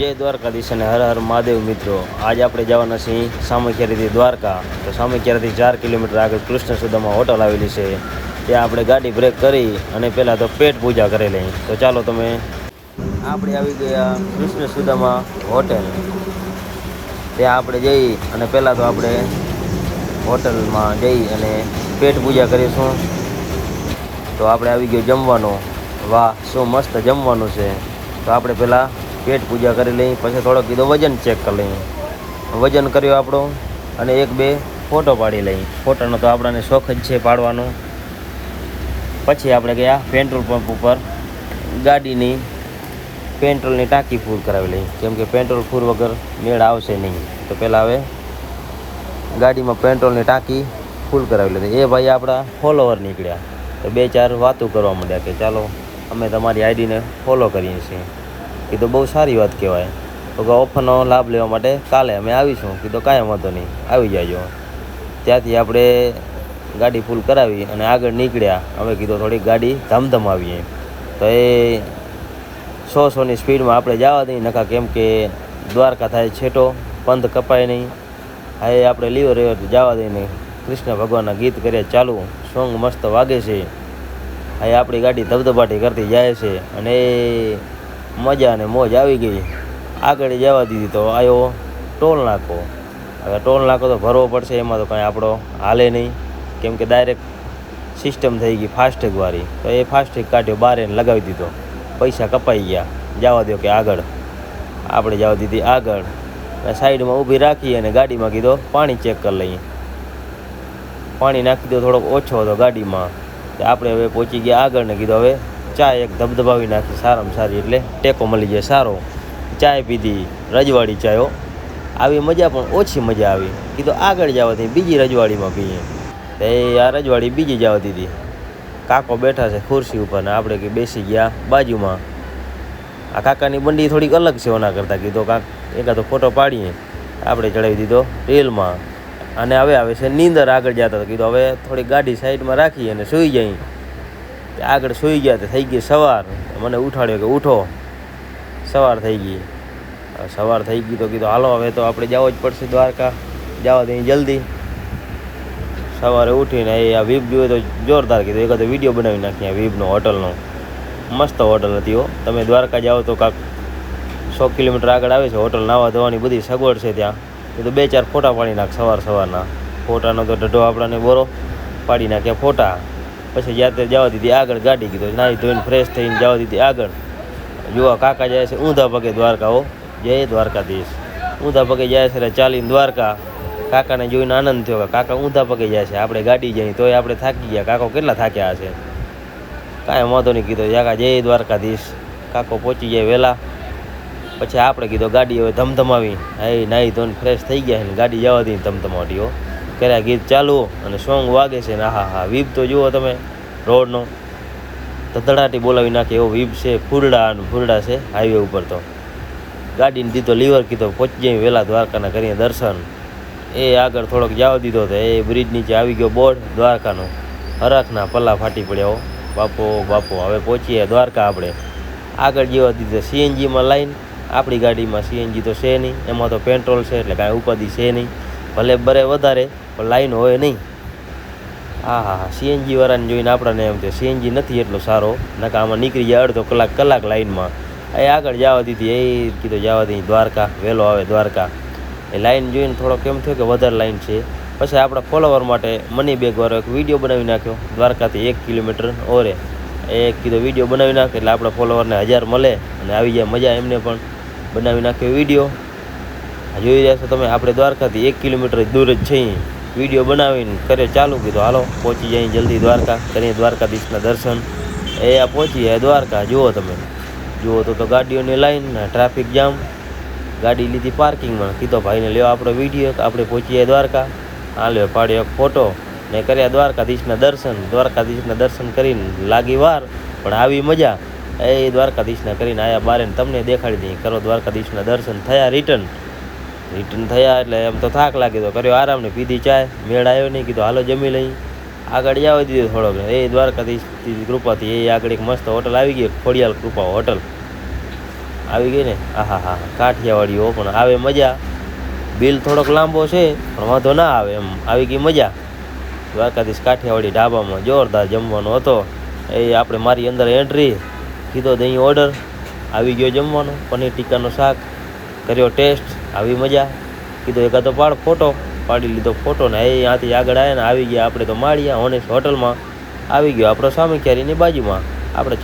જય દ્વારકાધીશ અને હર હર મહાદેવ મિત્રો. આજે આપણે જવાના છીએ સામખિયારીથી દ્વારકા. તો સામખિયારીથી ચાર કિલોમીટર આગળ કૃષ્ણ સુદામાં હોટલ આવેલી છે. ત્યાં આપણે ગાડી બ્રેક કરી અને પહેલાં તો પેટ પૂજા કરેલી તો ચાલો તમે. આપણે આવી ગયા કૃષ્ણ સુધામાં હોટેલ. ત્યાં આપણે જઈ અને પહેલાં તો આપણે હોટલમાં જઈ અને પેટ પૂજા કરીશું. તો આપણે આવી ગયો જમવાનો. વાહ, શું મસ્ત જમવાનું છે. તો આપણે પહેલાં પેટ પૂજા કરી લઈ, પછી થોડોક કીધો વજન ચેક કરી લઈએ વજન કર્યો આપણો અને એક બે ફોટો પાડી લઈ. ફોટોનો તો આપણાને શોખ જ છે પાડવાનો. પછી આપણે ગયા પેટ્રોલ પંપ ઉપર ગાડીની પેટ્રોલની ટાંકી ફૂલ કરાવી લઈ. કેમ કે પેટ્રોલ ફૂલ વગર મેળ આવશે નહીં. તો પહેલાં હવે ગાડીમાં પેટ્રોલની ટાંકી ફૂલ કરાવી લીધી. એ ભાઈ આપણા ફોલોવર નીકળ્યા. તો બે ચાર વાતો કરવા માંડ્યા કે ચાલો, અમે તમારી આઈડીને ફોલો કરીએ છીએ. કીધું બહુ સારી વાત કહેવાય. તો કે ઓફરનો લાભ લેવા માટે કાલે અમે આવીશું. કીધું કાંઈ વાંધો નહીં. આવી જાજો. ત્યાંથી આપણે ગાડી ફૂલ કરાવી અને આગળ નીકળ્યા. અમે કીધું થોડીક ગાડી ધમધમાવીએ. તો એ સો સોની સ્પીડમાં આપણે જવા દઈએ. નકા કેમ કે દ્વારકા થાય છેટો, પંથ કપાય નહીં. હા એ આપણે લીવર જવા દઈને કૃષ્ણ ભગવાનના ગીત કરીએ ચાલુ. સોંગ મસ્ત વાગે છે. હા આપણી ગાડી ધબધબાટી કરતી જાય છે. અને એ મજા અને મોજ આવી ગઈ. આગળ જવા દીધી તો આવ્યો ટોલ નાકો. હવે ટોલ નાકો તો ભરવો પડશે, એમાં તો કાંઈ આપણો હાલે નહીં. કેમ કે ડાયરેક્ટ સિસ્ટમ થઈ ગઈ ફાસ્ટેગવાળી તો એ ફાસ્ટેગ કાઢ્યો, બાર લગાવી દીધો. પૈસા કપાઈ ગયા. જવા દો કે આગળ. આપણે જવા દીધી આગળ. સાઈડમાં ઊભી રાખી અને ગાડીમાં કીધો, પાણી ચેક કરી લઈએ. પાણી નાખી દો થોડોક ઓછો હતો ગાડીમાં. આપણે હવે પહોંચી ગયા આગળ ને કીધું, હવે ચા એક ધબધબાવી નાખી, સારામાં સારી, એટલે ટેકો મળી જાય, સારો. ચાય પીધી, રજવાડી ચાયો. આવી મજા પણ ઓછી મજા આવી. કીધું આગળ જવાથી બીજી રજવાડીમાં પીએ. તો આ રજવાડી બીજી જવા દીધી કાકો બેઠા છે ખુરશી ઉપર ને આપણે કે બેસી ગયા બાજુમાં. આ કાકાની બંડી થોડીક અલગ છે ઓના કરતાં, કીધો કાક, એકાદો ફોટો પાડીએ. આપણે ચડાવી દીધો રેલમાં. અને હવે આવે છે, નીંદર આગળ જતા કીધું હવે થોડી ગાડી સાઈડમાં રાખી અને સૂઈ જઈ. તે આગળ સૂઈ ગયા થઈ ગઈ સવાર. મને ઉઠાડ્યો કે ઉઠો. સવાર થઈ ગઈ. સવાર થઈ ગઈ તો કીધું, હાલો, હવે તો આપણે જવું જ પડશે દ્વારકા. જવા દઈએ જલ્દી. સવારે ઉઠીને એ આ વીપ જોઈએ તો જોરદાર કીધું. એકાદો વીડિયો બનાવી નાખીએ વીપનો હોટલનો. મસ્ત હોટલ હતી હો. તમે દ્વારકા જાઓ તો કાંક સો કિલોમીટર આગળ આવે છે. હોટલ નાવા ધોવાની બધી સગવડ છે ત્યાં. એ તો બે ચાર ફોટા પાડી નાખ સવાર સવારના. ફોટાનો તો ઢઢો આપણાને બોરો પાડી નાખ્યા ફોટા. પછી યાત્રે જવા દીધી આગળ ગાડી કીધું, નાહી ધોઈને ફ્રેશ થઈને જવા દીધી આગળ. જોવા કાકા જાય છે ઊંધા પગે દ્વારકા, હો. જય દ્વારકાધીશ. ઊંધા પગે જાય છે ચાલીને દ્વારકા. કાકાને જોઈને આનંદ થયો કાકા ઊંધા પગે જાય છે, આપણે ગાડી જઈ, તોય આપણે થાકી ગયા. કાકો કેટલા થાક્યા હશે? કાંઈ વાંધો નહીં કીધું, કાકા જય દ્વારકાધીશ. કાકો પહોંચી જાય વહેલા. પછી આપણે કીધો ગાડી હવે ધમધમાવી. હા, નાહી ધોઈને ફ્રેશ થઈ ગયા છે ગાડી જવા દઈને ધમધમાટીઓ કર્યા ગીત ચાલુ અને સોંગ વાગે છે ને હા હા વીબ તો જુઓ તમે રોડનો. ધધડાટી બોલાવી નાખે એવો વીબ છે, ફૂરડા અને ફૂરડા છે હાઈવે ઉપર તો. ગાડીને દીધો, લીવર કીધો પહોંચી જાય વહેલા દ્વારકાના કરીએ દર્શન. એ આગળ થોડોક જવા દીધો તો એ બ્રિજ નીચે આવી ગયો બોર્ડ દ્વારકાનો. હરખના પલ્લા ફાટી પડ્યા બાપો બાપો, હવે પહોંચીએ દ્વારકા આપણે. આગળ જેવા દીધો સીએનજીમાં લાઈન. આપણી ગાડીમાં સીએનજી તો છે નહીં. એમાં તો પેટ્રોલ છે એટલે કાંઈ ઉપાધિ છે નહીં. ભલે બરે વધારે પણ લાઈન હોય નહીં. હા હા હા. સીએનજી વાળાને જોઈને આપણને એમ થયું સીએનજી નથી એટલો સારો. નકા આમાં નીકળી જાય અડધો કલાક કલાક લાઈનમાં. એ આગળ જવા દીધી, એ કીધું, જવા દીધી દ્વારકા, વહેલો આવે દ્વારકા. એ લાઈન જોઈને થોડો કેમ થયો કે વધારે લાઈન છે. પછી આપણા ફોલોવર માટે મની બેગ વાળો એક વીડિયો બનાવી નાખ્યો, દ્વારકાથી એક કિલોમીટર ઓરે. એ કીધો, વીડિયો બનાવી નાખે. એટલે આપણા ફોલોવરને હજાર મળે અને આવી જાય મજા એમને પણ. બનાવી નાખ્યો વીડિયો. જોઈ રહ્યા છો તમે, આપણે દ્વારકાથી એક કિલોમીટર દૂર જ છીએ. વીડિયો બનાવીને કરે ચાલુ કીધું, હાલો, પહોંચી જાય જલ્દી દ્વારકા. કરીએ દ્વારકાધીશના દર્શન. એ આ પહોંચી જાય દ્વારકા. જુઓ તમે. જુઓ તો તો ગાડીઓની લાઈન ટ્રાફિક જામ ગાડી લીધી પાર્કિંગમાં કીધો, ભાઈને લ્યો આપણો વીડિયો આપણે પહોંચી જાય દ્વારકા. હા, લ્યો પાડ્યો ફોટો ને કર્યા દ્વારકાધીશના દર્શન. દ્વારકાધીશના દર્શન કરીને લાગી વાર, પણ આવી મજા. એ દ્વારકાધીશના કરીને આયા બારે તમને દેખાડી દઈએ. કરો દ્વારકાધીશના દર્શન. થયા રિટર્ન રિટર્ન થયા એટલે એમ તો થાક લાગી તો કર્યો આરામ ને પીધી ચાય, મેળ આવ્યો નહીં, કીધું હાલો જમી લઈ આગળ જવા દીધો થોડોક એ દ્વારકાધીશ કૃપાથી, એ આગળ એક મસ્ત હોટલ આવી ગઈ ખોડિયાલ કૃપા હોટલ. આવી ગઈ ને? આહા, હા કાઠિયાવાડીઓ પણ આવે મજા. બિલ થોડોક લાંબો છે, પણ વાંધો ના આવે એમ. આવી ગઈ મજા. દ્વારકાધીશ કાઠિયાવાડી ઢાબામાં જોરદાર જમવાનો હતો. એ આપણે મારી અંદર એન્ટ્રી કીધો દહીં ઓર્ડર આવી ગયો જમવાનો, પનીર ટીકાનો શાક. કર્યો ટેસ્ટ, આવી મજા. કીધો એકાદો પાડ ફોટો. પાડી લીધો ફોટો ને એ ત્યાંથી આગળ આવ્યા ને આવી ગયા. આપણે તો માળીયા, ઓનેસ્ટ હોટલમાં. આવી ગયો. આપણો સામે ક્યારીની બાજુમાં. આપણે